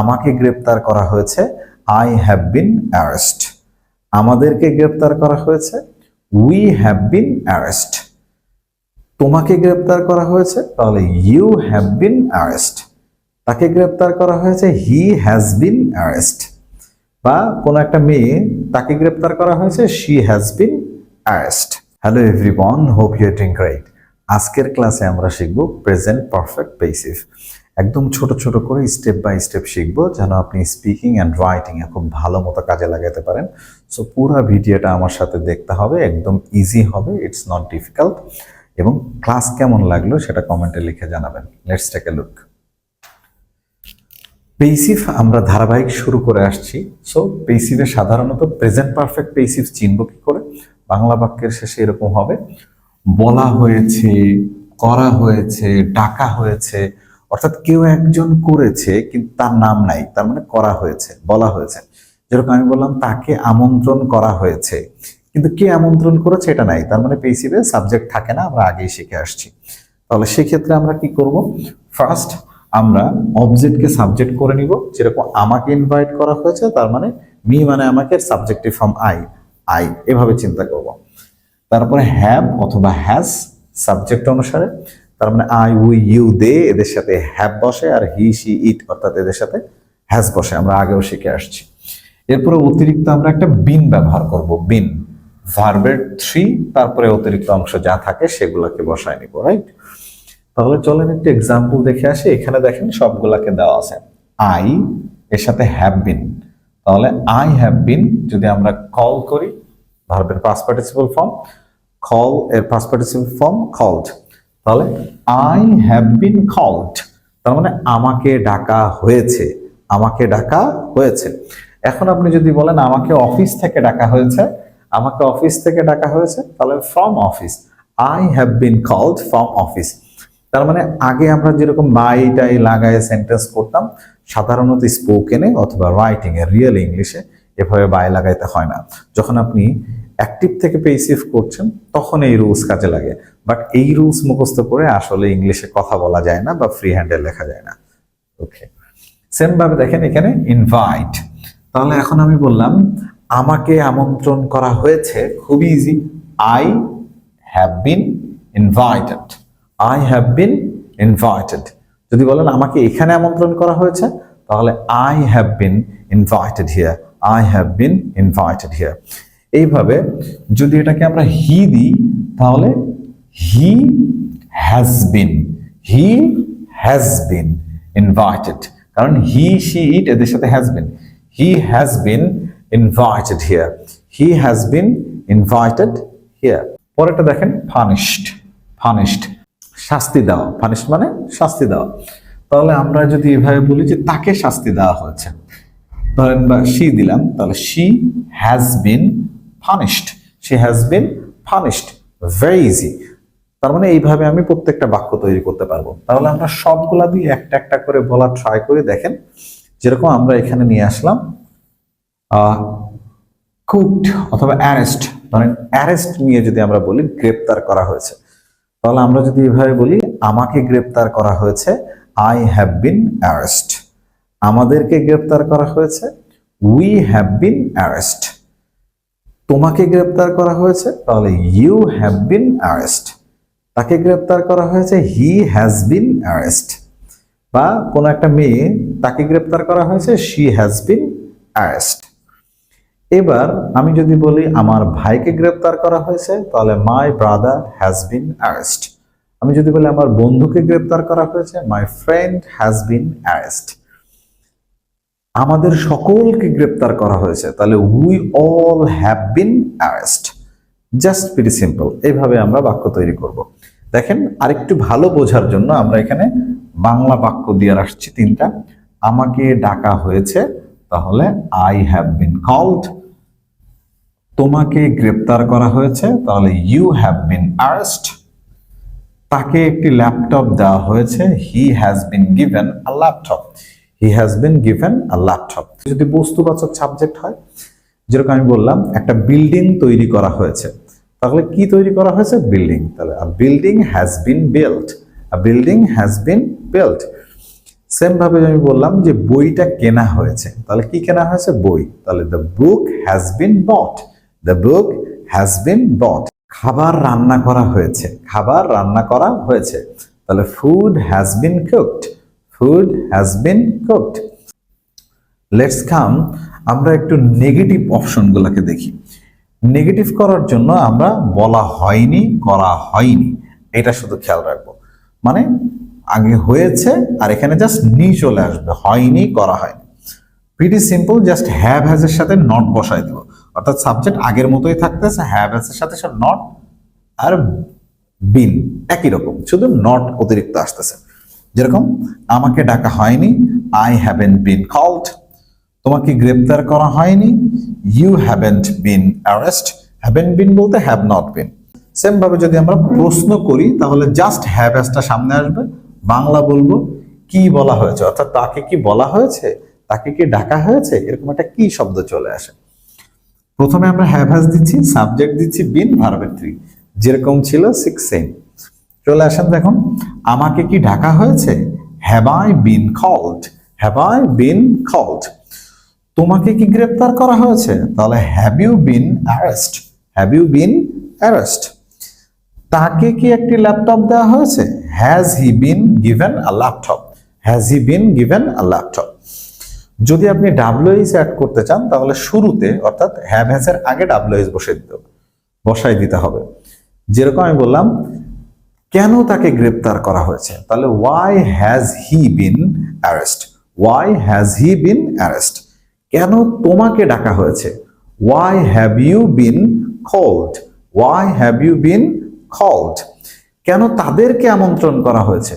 আমাকে গ্রেপ্তার করা হয়েছে। আই হ্যাভ বিন অ্যারেস্ট আমাদেরকে গ্রেপ্তার করা হয়েছে। উই হ্যাভ বিন অ্যারেস্ট তোমাকে গ্রেপ্তার করা হয়েছে? তাহলে ইউ হ্যাভ বিন অ্যারেস্ট তাকে গ্রেপ্তার করা হয়েছে? হি হ্যাজ বিন অ্যারেস্ট বা কোনো একটা মেয়ে তাকে গ্রেপ্তার করা হয়েছে? She has been arrest hello everyone hope you doing great আজকের ক্লাসে আমরা শিখব প্রেজেন্ট পারফেক্ট বেসিস একদম ছোট ছোট করে স্টেপ বাই স্টেপ শিখব যেন আপনি স্পিকিং অ্যান্ড রাইটিং এ খুব ভালো মতো কাজে লাগাতে পারেন। সো পুরো ভিডিওটা আমার সাথে দেখতে হবে, একদম ইজি হবে ইটস নট ডিফিকাল্ট এবং ক্লাস কেমন লাগল সেটা কমেন্টে লিখে জানাবেন। Let's take a look passive আমরা ধারাবাহিক শুরু করে আসছি। সো পেইসিভে সাধারণত প্রেজেন্ট পারফেক্ট পেইসিভ চিনব কি করে? বাংলা বাক্যের শেষে এরকম হবে। বলা হয়েছে, করা হয়েছে, ডাকা হয়েছে অর্থাৎ কেউ একজন করেছে, কিন্তু তার নাম নাই, তার মানে করা হয়েছে, বলা হয়েছে। যেরকম আমি বললাম, তাকে আমন্ত্রণ করা হয়েছে। কিন্তু কে আমন্ত্রণ করেছে এটা নাই, তার মানে পেইসিভে সাবজেক্ট থাকে না, আমরা আগেই শিখে আসছি। তাহলে সেক্ষেত্রে আমরা কি করব? ফার্স্ট আমরা অবজেক্টকে সাবজেক্ট করে নিব, যেরকম আমাকে ইনভাইট করা হয়েছে, তার মানে মি মানে আমাকে সাবজেক্টিভ ফ্রম আই আই এভাবে চিন্তা করব। তারপরে হ্যাভ অথবা হ্যাজ সাবজেক্ট অনুসারে। তার মানে আই উই ইউ দে এদের সাথে হ্যাভ বসে আর হি সি ইট অর্থাৎ এদের সাথে হ্যাজ বসে। আমরা আগেও শিখে আসছি। এরপরে অতিরিক্ত আমরা একটা বিন ব্যবহার করব। বিন ভার্বের থ্রি তারপরে অতিরিক্ত অংশ যা থাকে সেগুলোকে বসায় নিব রাইট তাহলে চলেন একটু এক্সাম্পল দেখে আসি। এখানে দেখেন সবগুলাকে দেওয়া আছে। আই এর সাথে হ্যাভ বিন তাহলে আই হ্যাভ বিন যদি আমরা কল করি ভার্বের পাস্ট পার্টিসিপল ফর্ম কল এর পাস্ট পার্টিসিপল ফর্ম কলড তাহলে আই হ্যাভ বিন কল্ড তার মানে আমাকে ডাকা হয়েছে, আমাকে ডাকা হয়েছে। এখন আপনি যদি বলেন আমাকে অফিস থেকে ডাকা হয়েছে, আমাকে অফিস থেকে ডাকা হয়েছে, তাহলে from office I have been called from office তার মানে আগে আমরা যেরকম বাই টাই লাগায় সেন্টেন্স করতাম, সাধারণত স্পোকেনে অথবা রাইটিং এ রিয়েল ইংলিশে এভাবে বাই লাগাইতে হয় না। যখন আপনি অ্যাক্টিভ থেকে পেসিভ করছেন, তখন এই রুলস কাজে লাগে। বাট এই রুলস মুখস্থ করে আসলে ইংলিশে কথা বলা যায় না বা ফ্রি হ্যান্ডে লেখা যায় না। ওকে সেম ভাবে দেখেন এখানে ইনভাইট তাহলে এখন আমি বললাম, আমাকে আমন্ত্রণ করা হয়েছে খুবই easy I have been invited I have been invited যদি বলেন, আমাকে এখানে আমন্ত্রণ করা হয়েছে, তাহলে I have been invited here I have been invited here এইভাবে যদি এটাকে আমরা হি দিই, তাহলে he has been he has been invited কারণ হি শি ইট এদের সাথে has been he has been invited here he has been invited here পরেরটা দেখেন ফানিশড ফানিশড শাস্তি দেওয়া। পানিশ মানে শাস্তি দেওয়া। তাহলে আমরা যদি এভাবে বলি যে তাকে শাস্তি দেওয়া হয়েছে। ধরেন বা শি দিলাম, তাহলে she has been punished she has been punished very easy তার মানে এইভাবে আমি প্রত্যেকটা বাক্য তৈরি করতে পারব। তাহলে আমরা সবগুলা দিয়ে একটা একটা করে বলা ট্রাই করে। দেখেন, যেরকম আমরা এখানে নিয়ে আসলাম কুকড অথবা অ্যারেস্ট ধরেন অ্যারেস্ট নিয়ে যদি আমরা বলি, গ্রেপ্তার করা হয়েছে। তাহলে আমরা যদি এভাবে বলি, আমাকে গ্রেপ্তার করা হয়েছে আই হ্যাভ বিন অ্যারেস্ট আমাদেরকে গ্রেপ্তার করা হয়েছে। উই হ্যাভ বিন অ্যারেস্ট তোমাকে গ্রেপ্তার করা হয়েছে, তাহলে ইউ হ্যাভ বিন অ্যারেস্ট তাকে গ্রেপ্তার করা হয়েছে হি হ্যাজ বিন অ্যারেস্ট বা কোনো একটা মেয়ে তাকে গ্রেপ্তার করা হয়েছে শি হ্যাজ বিন অ্যারেস্ট এবার আমি যদি বলি, আমার ভাইকে গ্রেপ্তার করা হয়েছে, তাহলে my brother has been arrest আমি যদি বলি, আমার বন্ধুকে গ্রেপ্তার করা হয়েছে my friend has been arrest আমাদের সকলকে গ্রেপ্তার করা হয়েছে। তাহলে we all have been arrest just very simple এইভাবে আমরা বাক্য তৈরি করব। দেখেন, আরেকটু ভালো বোঝার জন্য আমরা এখানে বাংলা বাক্য দিয়ে আসছি তিনটা। আমাকে ডাকা হয়েছে, তাহলে আই হ্যাভ বিন কল্ড তোমাকে গ্রেপ্তার করা হয়েছে, তাহলে ইউ হ্যাভ বিন আরেস্ট তাকে একটি ল্যাপটপ দেওয়া হয়েছে he has been given a laptop he has been given a laptop যদি বস্তুবাচক সাবজেক্ট হয়, যেরকম আমি বললাম, একটা বিল্ডিং তৈরি করা হয়েছে। তাহলে কি তৈরি করা হয়েছে? বিল্ডিং তাহলে a building has been built a building has been built same ভাবে আমি বললাম যে বইটা কেনা হয়েছে। তাহলে কি কেনা হয়েছে? বই। তাহলে the book has been bought the book has been bought খাবার রান্না করা হয়েছে। খাবার রান্না করা হয়েছে। তাহলে food has been cooked food has been cooked let's come আমরা একটু নেগেটিভ অপশনগুলোকে দেখি। নেগেটিভ করার জন্য আমরা বলা হয়নি, করা হয়নি। এটা শুধু খেয়াল রাখব। মানে আগে হয়েছে আর এখানে জাস্ট নি চলে আসবে, হয়নি, করা হয়নি। Pretty simple just have has এর সাথে নট বসাই দিব। অর্থাৎ সাবজেক্ট আগের মতোই থাকতেছে হ্যাভ হ্যাজ এর সাথে সাথে নট আর বিন একই রকম। শুধু নট অতিরিক্ত আসতেছে। যেরকম, আমাকে ডাকা হয়নি আই হ্যাভেন বিন কল্ড তোমাকে গ্রেপ্তার করা হয়নি you haven't been arrest haven't been বলতে হ্যাভ নট বিন সেম ভাবে যদি আমরা প্রশ্ন করি, তাহলে জাস্ট হ্যাভ অ্যাসটা সামনে আসবে, বাংলা বলব, কি বলা হয়েছে? অর্থাৎ তাকে কি বলা হয়েছে? তাকে কি ডাকা হয়েছে? এরকম একটা কি শব্দ চলে আসে। প্রথমে আমরা হ্যাভ হ্যাজ দিচ্ছি সাবজেক্ট দিচ্ছি বিন ভার্বের যেরকম ছিল সিক্স সেম চলে আসেন দেখুন, আমাকে কি ডাকা হয়েছে? Have I been called have I been called তোমাকে কি গ্রেপ্তার করা হয়েছে? তাহলে have you been arrest have you been arrest তাকে কি একটি ল্যাপটপ দেওয়া হয়েছে? Has he been given a laptop has he been given a laptop যদি আপনি ডাব্লিউএইচ অ্যাড করতে চান, তাহলে শুরুতে, অর্থাৎ হ্যাভ হ্যাজ এর আগে ডাব্লিউএইচ বসে দিতে বসাই দিতে হবে। যেরকম আমি বললাম কেন তাকে গ্রেপ্তার করা হয়েছে? তাহলে why has he been arrest why has he been arrest কেন তোমাকে ডাকা হয়েছে? Why have you been called why have you been called কেন তাদেরকে আমন্ত্রণ করা হয়েছে?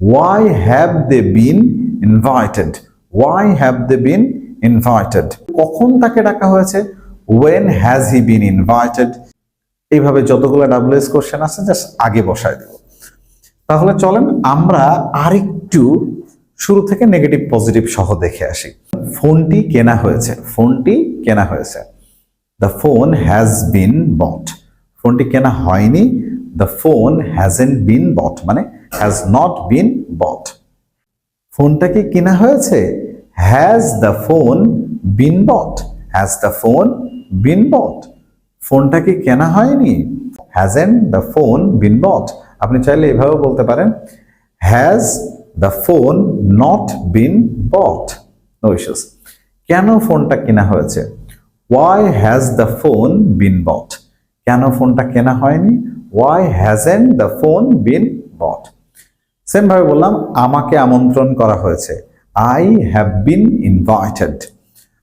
Why have they been invited why have they been invited কখন তাকে ডাকা হয়েছে? When has he been invited এইভাবে যতগুলো ডাব্লিউএস কোশ্চেন আছে জাস্ট আগে বসায় দেব তাহলে চলেন আমরা আরেকটু শুরু থেকে নেগেটিভ পজিটিভ সহ দেখে আসি। ফোনটি কেনা হয়েছে, ফোনটি কেনা হয়েছে। The phone has been bought ফোনটি কেনা হয়নি the phone has hasn't been bought মানে হ্যাজ নট বিন বট ফোনটা কি কেনা হয়েছে? Has the phone been bought has the phone been bought ফোনটা কি কেনা হয়নি? Has hasn't the phone been bought আপনি চাইলে এভাবে বলতে পারেন has the phone not been bought no issues কেন ফোনটা কেনা হয়েছে? Why has the phone been bought কেন ফোনটা কেনা হয়নি? Why has hasn't the phone been bought same ভাবে বললাম, আমাকে আমন্ত্রণ করা হয়েছে। আই হ্যাভ বিন ইনভাইটেড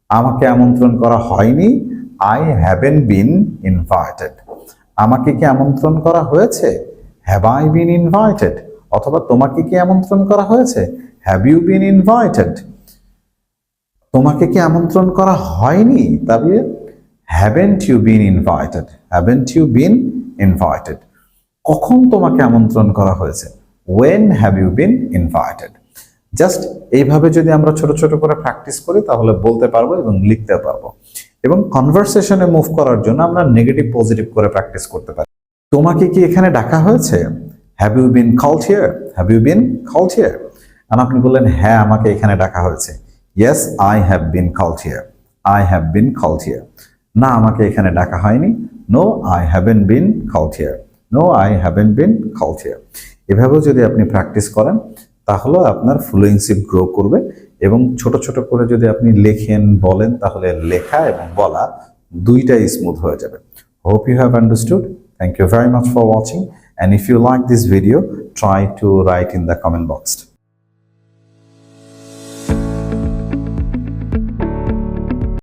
আমাকে আমন্ত্রণ করা হয়নি। আই হ্যাভেন বিন ইনভাইটেড আমাকে কি আমন্ত্রণ করা হয়েছে? হ্যাভ আই বিন ইনভাইটেড অথবা তোমাকে কি আমন্ত্রণ করা হয়েছে? হ্যাভ ইউ বিন ইনভাইটেড তোমাকে কি আমন্ত্রণ করা হয়নি? তবে haven't you been invited haven't you been invited কখন তোমাকে আমন্ত্রণ করা হয়েছে? When have you been invited just এইভাবে যদি আমরা ছোট ছোট করে প্র্যাকটিস করি, তাহলে বলতে পারব এবং লিখতে পারব। এবং কনভারসেশনে মুভ করার জন্য আমরা নেগেটিভ পজিটিভ করে প্র্যাকটিস করতে পারি। তোমাকে কি এখানে ডাকা হয়েছে? Have you been called here have you been called here আর আপনি বললেন হ্যাঁ আমাকে এখানে ডাকা হয়েছে। Yes I have been called here I have been called here না, আমাকে এখানে ডাকা হয়নি। No I haven't been called here no I haven't been called here এভাবেও যদি আপনি প্র্যাকটিস করেন, তাহলে আপনার ফ্লুয়েন্সি গ্রো করবে এবং ছোট ছোট করে যদি আপনি লেখেন, বলেন, তাহলে লেখা এবং বলা দুইটাই স্মুথ হয়ে যাবে। Hope you have understood Thank you very much for watching and if you like this video, try to write in the comment box.